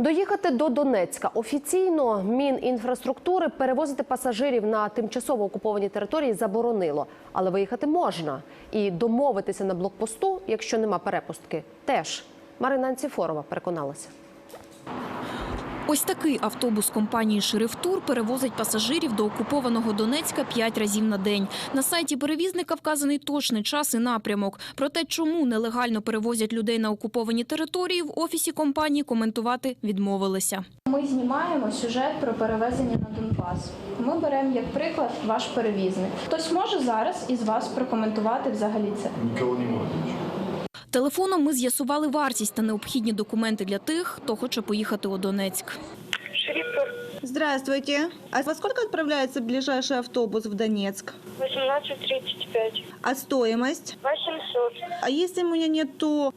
Доїхати до Донецька офіційно Мінінфраструктури перевозити пасажирів на тимчасово окуповані території заборонило, але виїхати можна і домовитися на блокпосту, якщо нема перепустки, теж. Марина Анціфорова переконалася. Ось такий автобус компанії «Шерифтур» перевозить пасажирів до окупованого Донецька п'ять разів на день. На сайті перевізника вказаний точний час і напрямок. Про те, чому нелегально перевозять людей на окуповані території, в офісі компанії коментувати відмовилися. Ми знімаємо сюжет про перевезення на Донбас. Ми беремо як приклад ваш перевізник. Хтось може зараз із вас прокоментувати взагалі це? Никого не может. Телефоном ми з'ясували вартість та необхідні документи для тих, хто хоче поїхати у Донецьк. Здравствуйте. А во сколько отправляется ближайший автобус в Донецк? 18.35. А стоимость? 800. А если у меня нет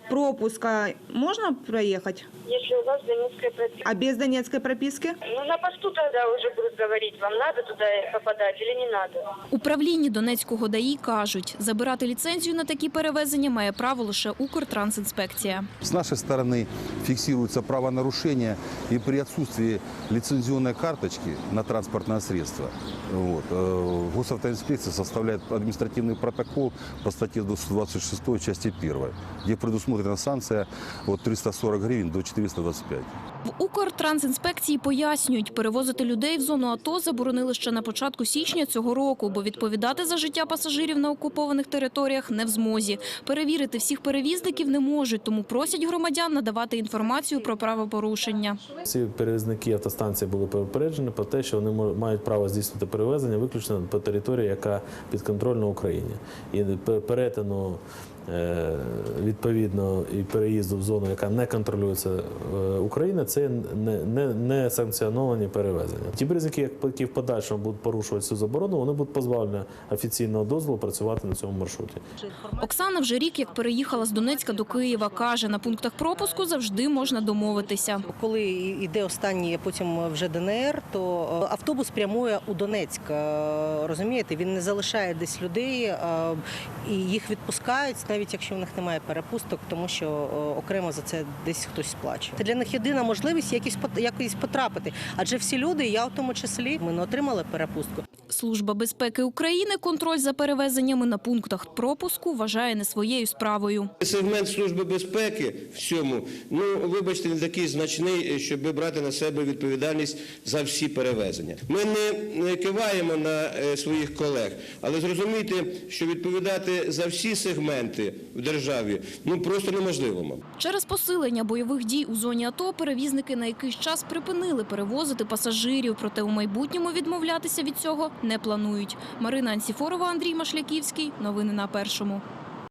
пропуска, можно проехать? Если у вас Донецкая прописка. А без донецкой прописки? Ну, на посту тогда уже будут говорить, вам надо туда попадать или не надо. Управлінні Донецького ДАІ кажуть, забирати ліцензію на такі перевезення має право лише Укртрансінспекція. С нашей стороны фиксируется правонарушение и при отсутствии лицензионной карточки на транспортное средство вот, э, госавтоинспекция составляет административный протокол по статье 226 части 1, где предусмотрена санкция от 340 гривен до 425. В Укртрансінспекції пояснюють, перевозити людей в зону АТО заборонили ще на початку січня цього року, бо відповідати за життя пасажирів на окупованих територіях не в змозі. Перевірити всіх перевізників не можуть, тому просять громадян надавати інформацію про правопорушення. Всі перевізники автостанції були попереджені про те, що вони мають право здійснити перевезення виключно по території, яка підконтрольна Україні. І пе- перетину е, відповідно і переїзду в зону, яка не контролюється е, Україною, це не, не, не санкціоновані перевезення. Ті як- які в подальшому будуть порушувати цю заборону, вони будуть позбавлені офіційного дозволу працювати на цьому маршруті. Оксана вже рік як переїхала з Донецька до Києва. Каже, на пунктах пропуску завжди можна домовитися. Коли йде останній, потім вже ДНР, то е, автобус прямує у Донецьк. е, Розумієте, він не залишає десь людей е, і їх відпускають, навіть якщо в них немає перепусток, тому що окремо за це десь хтось сплачує. Це для них єдина можливість якось пот- якось потрапити. Адже всі люди, я в тому числі, ми не отримали перепустку. Служба безпеки України контроль за перевезеннями на пунктах пропуску вважає не своєю справою. Сегмент служби безпеки в цьому, ну вибачте, не такий значний, щоб брати на себе відповідальність за всі перевезення. Ми не- киваємо на е, своїх колег, але зрозумійте, що відповідати за всі сегменти в державі ну просто неможливо. Через посилення бойових дій у зоні АТО перевізники на якийсь час припинили перевозити пасажирів, проте у майбутньому відмовлятися від цього не планують. Марина Ансіфорова, Андрій Машляківський. Новини на першому.